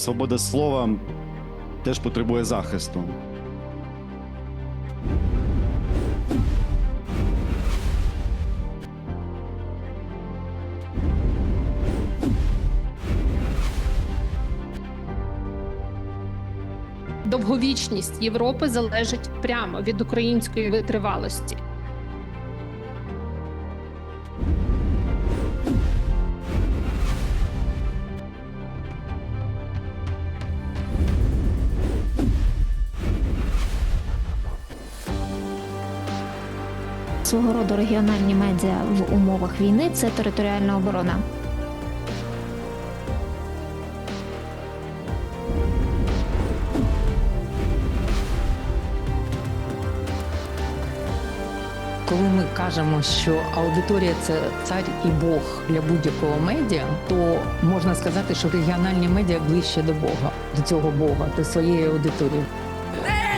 свобода слова теж потребує захисту. Довговічність Європи залежить прямо від української витривалості. Свого роду регіональні медіа в умовах війни це територіальна оборона. Коли ми кажемо, що аудиторія це цар і Бог для будь-якого медіа, то можна сказати, що регіональні медіа ближче до Бога, до цього Бога, до своєї аудиторії. Де